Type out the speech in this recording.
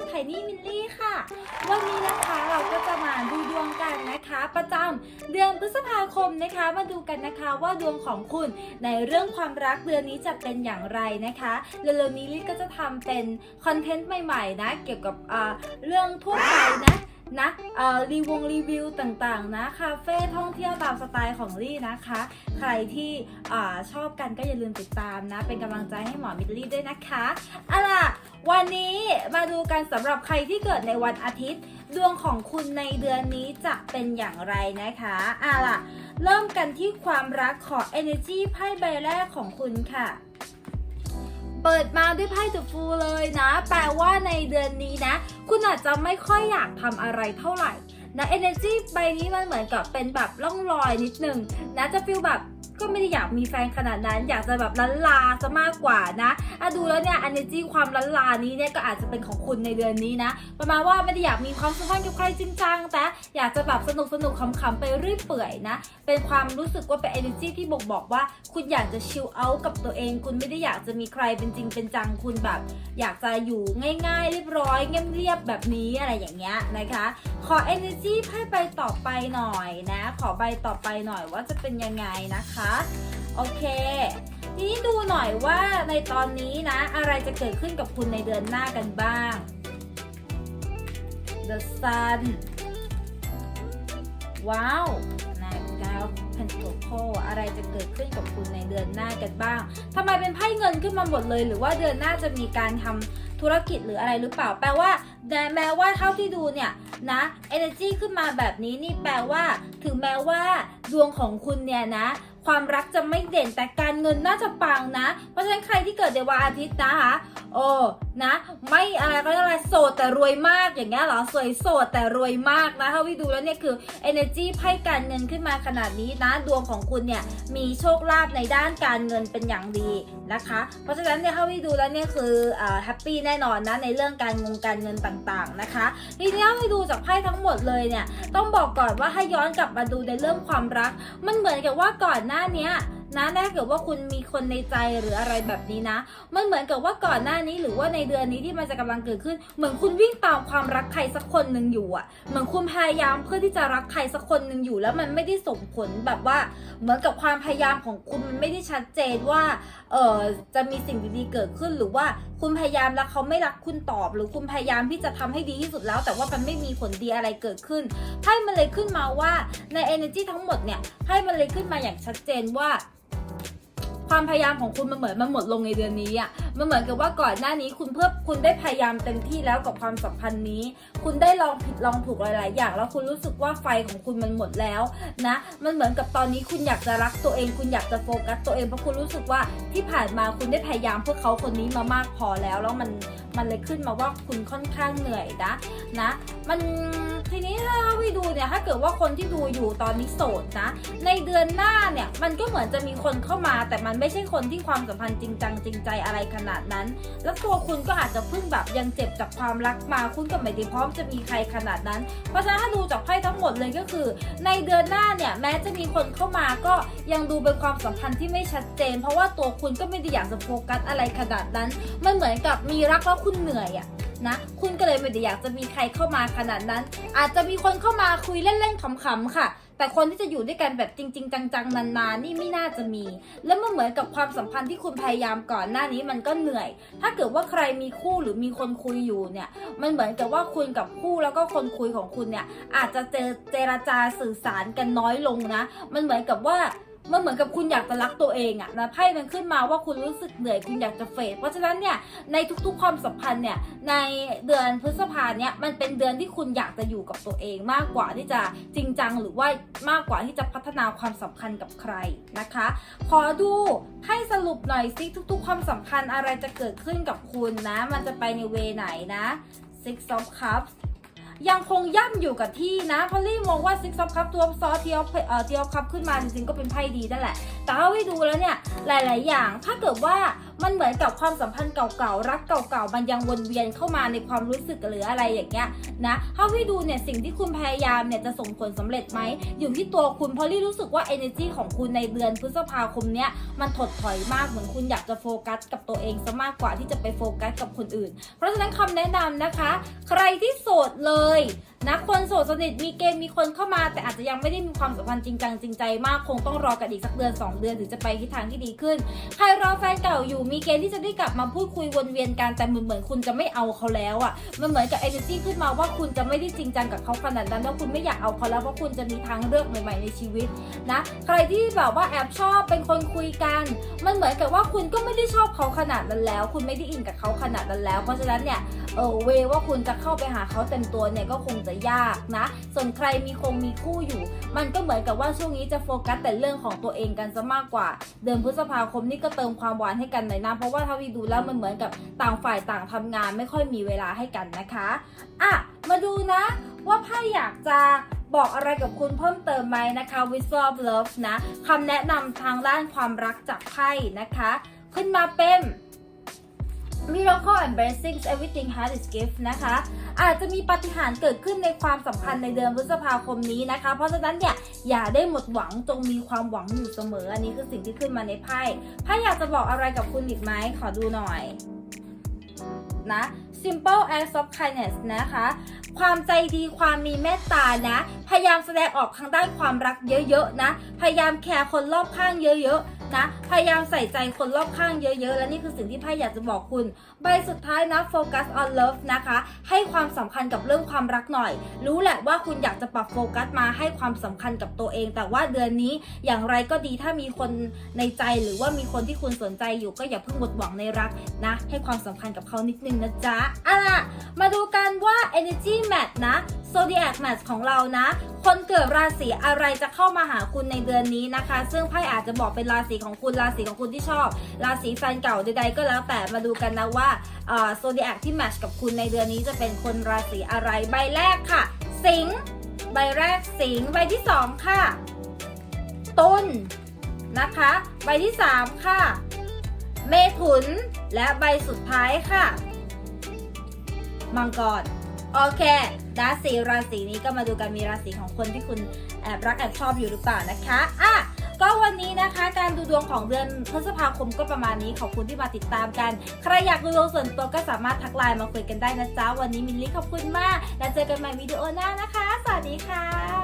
นี่มิลลี่ค่ะ วันนี้นะคะเราก็จะมาดูดวงกันนะคะ ประจำเดือนพฤษภาคมนะคะ มาดูกันนะคะว่าดวงของคุณในเรื่องความรักเดือนนี้จะเป็นอย่างไรนะคะเร็วๆนี้ลิก็จะทำเป็นคอนเทนต์ใหม่ๆนะเกี่ยวกับเรื่องทั่วไปนะ นะรีวงรีวิวต่างๆนะคาเฟ่ท่องเที่ยวตามสไตล์ของลี่นะคะ ใครที่ชอบกันก็อย่าลืมติดตามนะ เป็นกำลังใจให้หมอมิลลี่ด้วยนะคะเอาล่ะวันนี้มาดูกันสำหรับใครที่เกิดในวันอาทิตย์ ดวงของคุณในเดือนนี้จะเป็นอย่างไรนะคะเอาล่ะ เริ่มกันที่ความรักขอ energy ไพ่ใบแรกของคุณค่ะ เปิดมาด้วยไพ่ตัวฟูเลยนะ แปลว่าในเดือนนี้นะ คุณอาจจะไม่ค่อยอยากทำอะไรเท่าไหร่ นะ energy ใบนี้มันเหมือนกับเป็นแบบล่องลอยนิดนึงนะจะฟีลแบบก็ไม่ได้อยากมีแฟนขนาดนั้น อยากจะแบบลันลาซะมากกว่านะอะดูแล้วเนี่ย energy ความลันลานี้เนี่ยก็อาจจะเป็นของคุณในเดือนนี้นะ ประมาณว่าไม่ได้อยากมีความสัมพันธ์กับใครจริงจังแต่อยากจะแบบสนุกสนุกขำๆไปเรื่อยเปื่อยนะ เป็นความรู้สึกว่าเป็น energy ที่บ่งบอกว่า คุณอยากจะชิลเอาท์กับตัวเอง คุณไม่ได้อยากจะมีใครเป็นจริงเป็นจังคุณแบบ อยากจะอยู่ง่าย ๆ เรียบร้อยเงียบๆแบบนี้อะไรอย่างเงี้ยนะคะ ขอ energy ไพ่ใบต่อไปหน่อยนะ ขอใบต่อไปหน่อยว่าจะเป็นยังไงนะคะ โอเค ทีนี้ดูหน่อยว่าในตอนนี้นะ อะไรจะเกิดขึ้นกับคุณในเดือนหน้ากันบ้าง The Sun ว้าวนะครับเพนโ c อะไรจะเกิดขึ้นกับคุณในเดือนหน้ากันบ้างทำไมเป็นไพ่เงินขึ้นมาหมดเลย หรือว่าเดือนหน้าจะมีการทำ ธุรกิจหรืออะไรหรือเปล่า แปลว่าแม้ว่าเท่าที่ดูเนี่ยนะ energy ขึ้นมาแบบนี้นี่แปลว่า ถึงแม้ว่าดวงของคุณเนี่ยนะความรักจะไม่เด่นแต่การเงินน่าจะปังนะ เพราะฉะนั้นใครที่เกิดในวันอาทิตย์นะคะ โอ้ นะ ไม่อะไรก็อะไรโสดแต่รวยมากอย่างเงี้ยเหรอสวยโสดแต่รวยมากนะถ้าวิดูแล้วเนี่ยคือ energy ไพ่การเงินขึ้นมาขนาดนี้นะดวงของคุณเนี่ยมีโชคลาภในด้านการเงินเป็นอย่างดีนะคะ เพราะฉะนั้นเนี่ยถ้าวิดูแล้วเนี่ยคือแฮปปี้แน่นอนนะในเรื่องการงงการเงินต่างๆนะคะทีนี้ถ้าวิดูจากไพ่ทั้งหมดเลยเนี่ยต้องบอกก่อนว่าให้ย้อนกลับมาดูในเรื่องความรัก มันเหมือนกับว่าก่อนหน้าเนี้ย นะถ้าเกิดว่าคุณมีคนในใจหรืออะไรแบบนี้นะ มันเหมือนกับว่าก่อนหน้านี้หรือว่าในเดือนนี้ที่มันจะกำลังเกิดขึ้น เหมือนคุณวิ่งตามความรักใครสักคนหนึ่งอยู่อะเหมือนคุณพยายามเพื่อที่จะรักใครสักคนหนึ่งอยู่ แล้วมันไม่ได้ส่งผลแบบว่า เหมือนกับความพยายามของคุณมันไม่ได้ชัดเจนว่าเออจะมีสิ่งดีๆเกิดขึ้นหรือว่าคุณพยายามแล้วเขาไม่รักคุณตอบ หรือคุณพยายามที่จะทำให้ดีที่สุดแล้ว แต่ว่ามันไม่มีผลดีอะไรเกิดขึ้นไพ่มันเลยขึ้นมาว่าใน energy ทั้งหมดเนี่ยไพ่มันเลยขึ้นมาอย่างชัดเจนว่า ความพยายามของคุณมันเหมือนมันหมดลงในเดือนนี้อะมันเหมือนกับว่าก่อนหน้านี้คุณเพื่อคุณได้พยายามเต็มที่แล้วกับความสัมพันธ์นี้ คุณได้ลองผิดลองถูกหลาย ๆ อย่าง แล้วคุณรู้สึกว่าไฟของคุณมันหมดแล้วนะ มันเหมือนกับตอนนี้คุณอยากจะรักตัวเอง คุณอยากจะโฟกัสตัวเองเพราะคุณรู้สึกว่าที่ผ่านมาคุณได้พยายามเพื่อเขาคนนี้มามากพอแล้วแล้วมัน มันเลยขึ้นมาว่าคุณค่อนข้างเหนื่อยนะนะ มันทีนี้ถ้าไปดูเนี่ยถ้าเกิดว่าคนที่ดูอยู่ตอนนี้โสดนะ ในเดือนหน้าเนี่ยมันก็เหมือนจะมีคนเข้ามา แต่มันไม่ใช่คนที่ความสัมพันธ์จริงจังจริงใจอะไรขนาดนั้น แล้วตัวคุณก็อาจจะเพิ่งแบบยังเจ็บจากความรักมาคุณก็ไม่ได้พร้อมจะมีใครขนาดนั้น เพราะฉะนั้นถ้าดูจากไพ่ทั้งหมดเลยก็คือ ในเดือนหน้าเนี่ยแม้จะมีคนเข้ามาก็ยังดูเป็นความสัมพันธ์ที่ไม่ชัดเจน เพราะว่าตัวคุณก็ไม่ได้อยากจะโฟกัสอะไรขนาดนั้น มันเหมือนกับมีรักแล้วคุณเหนื่อยอะนะ คุณก็เลยไม่ได้อยากจะมีใครเข้ามาขนาดนั้น อาจจะมีคนเข้ามาคุยเล่นๆขำๆค่ะ แต่คนที่จะอยู่ด้วยกันแบบจริง ๆ จังๆนานๆนี่ไม่น่าจะมี แล้วมันเหมือนกับความสัมพันธ์ที่คุณพยายามก่อนหน้านี้มันก็เหนื่อย ถ้าเกิดว่าใครมีคู่หรือมีคนคุยอยู่เนี่ย มันเหมือนกับว่าคุณกับคู่แล้วก็คนคุยของคุณเนี่ยอาจจะเจอเจรจาสื่อสารกันน้อยลงนะ มันเหมือนกับว่า มันเหมือนกับคุณอยากจะรักตัวเองอะนะไพ่มันขึ้นมาว่าคุณรู้สึกเหนื่อยคุณอยากจะเฟดเพราะฉะนั้นเนี่ยในทุกๆความสัมพันธ์เนี่ยในเดือนพฤษภาเนี่ยมันเป็นเดือนที่คุณอยากจะอยู่กับตัวเองมากกว่าที่จะจริงจังหรือว่ามากกว่าที่จะพัฒนาความสัมพันธ์กับใครนะคะ ขอดูให้สรุปหน่อยซิทุก ๆ ความสัมพันธ์อะไรจะเกิดขึ้นกับคุณนะ มันจะไปในเวไหนนะ Six of Cups ยังคงย่ำอยู่กับที่นะพอลี่มองว่า Six of Cups ตัวซอเทียเอ่อเทียคับขึ้นมาจริงๆก็เป็นไพ่ดีนั่นแหละแต่ถ้าไปดูแล้วเนี่ยหลาย ๆ อย่างถ้าเกิดว่า มันเหมือนกับความสัมพันธ์เก่าๆรักเก่าๆมันยังวนเวียนเข้ามาในความรู้สึกหรืออะไรอย่างเงี้ยนะเท่าที่ดูเนี่ยสิ่งที่คุณพยายามเนี่ยจะส่งผลสำเร็จไหมอยู่ที่ตัวคุณเพราะลี่รู้สึกว่า energy ของคุณในเดือนพฤษภาคมเนี้ยมันถดถอยมากเหมือนคุณอยากจะโฟกัสกับตัวเองซะมากกว่าที่จะไปโฟกัสกับคนอื่น เพราะฉะนั้นคำแนะนำนะคะ ใครที่โสดเลย นะคนโสดสนิทมีเกณฑ์มีคนเข้ามา แต่อาจจะยังไม่ได้มีความสัมพันธ์จริงจังจริงใจมากคงต้องรอกันอีกสักเดือน 2 เดือนถึงจะไปทิศทางที่ดีขึ้น ใครรอแฟนเก่าอยู่มีเกณฑ์ที่จะได้กลับมาพูดคุยวนเวียนกันแต่เหมือนเหมือนคุณจะไม่เอาเขาแล้วอะ่ะมันเหมือนกับ energy ขึ้นมาว่าคุณจะไม่ได้จริงจังกับเขาขนาดนั้นว่าคุณไม่อยากเอาเขาแล้วเพราะคุณจะมีทางเลือกใหม่ ๆในชีวิตนะใครที่แบบว่าแอบชอบเป็นคนคุยกัน มันเหมือนกับว่าคุณก็ไม่ได้ชอบเขาขนาดนั้นแล้ว คุณไม่ได้อินกับเขาขนาดนั้นแล้ว เพราะฉะนั้นเนี่ยเออเวว่าคุณจะเข้าไปหาเขาเต็มตัวเนี่ยก็คงจะยากนะ ส่วนใครมีคงมีคู่อยู่ มันก็เหมือนกับว่าช่วงนี้จะโฟกัสแต่เรื่องของตัวเองกันซะมากกว่า เดือนพฤษภาคมนี่ก็เติมความหวานให้กันหน่อยนะเพราะว่าถ้าวีดูแล้วมันเหมือนกับต่างฝ่ายต่างทำงานไม่ค่อยมีเวลาให้กันนะคะอะมาดูนะ ว่าไพ่อยากจะบอกอะไรกับคุณเพิ่มเติมไหมนะคะ w i s t of Love นะคำแนะนำทางด้านความรักจากไพ่นะคะ ขึ้นมาเป็น Miracle and Blessings Everything Has its gift นะคะ อาจจะมีปาฏิหาริย์เกิดขึ้นในความสัมพันธ์ในเดือนพฤษภาคมนี้นะคะ เพราะฉะนั้นเนี่ยอย่าได้หมดหวังจงมีความหวังอยู่เสมอ อันนี้คือสิ่งที่ขึ้นมาในไพ่ไพ่อยากจะบอกอะไรกับคุณอีกไหมขอดูหน่อย นะ simple acts of kindness นะคะ ความใจดีความมีเมตตานะ พยายามแสดงออกทางด้านความรักเยอะๆนะ พยายามแคร์คนรอบข้างเยอะๆนะพยายามใส่ใจคนรอบข้างเยอะ ๆ และนี่คือสิ่งที่ไพ่อยากจะบอกคุณ ใบสุดท้ายนะ focus on love นะคะ ให้ความสำคัญกับเรื่องความรักหน่อย รู้แหละว่าคุณอยากจะปรับโฟกัสมาให้ความสำคัญกับตัวเอง แต่ว่าเดือนนี้อย่างไรก็ดีถ้ามีคนในใจหรือว่ามีคนที่คุณสนใจอยู่ก็อย่าเพิ่งหมดหวังในรักนะ ให้ความสำคัญกับเขานิดนึงนะจ๊ะอะละมาดูกันว่า energy match นะ zodiac match ของเรานะ คนเกิดราศีอะไรจะเข้ามาหาคุณในเดือนนี้นะคะ ซึ่งไพ่อาจจะบอกเป็นราศีของคุณราศีของคุณที่ชอบ ราศีแฟนเก่าใดๆก็แล้วแต่มาดูกันนะว่าโซเดียกที่แมทช์กับคุณในเดือนนี้จะเป็นคนราศีอะไรใบแรกค่ะ สิงห์ใบแรกสิงห์ใบที่สองค่ะตุลนะคะ ใบที่สามค่ะ เมถุนและใบสุดท้ายค่ะ มังกรโอเคดาซีราศีนี้ก็มาดูกันมีราศีของคนที่คุณแอบรักแอบชอบอยู่หรือเปล่านะคะอะก็วันนี้นะคะการดูดวงของเดือนพฤษภาคมก็ประมาณนี้ขอบคุณที่มาติดตามกัน ใครอยากดูดวงส่วนตัวก็สามารถทักไลน์มาคุยกันได้นะจ๊ะวันนี้มินลี่ขอบคุณมาก แล้วเจอกันใหม่วิดีโอหน้านะคะ สวัสดีค่ะ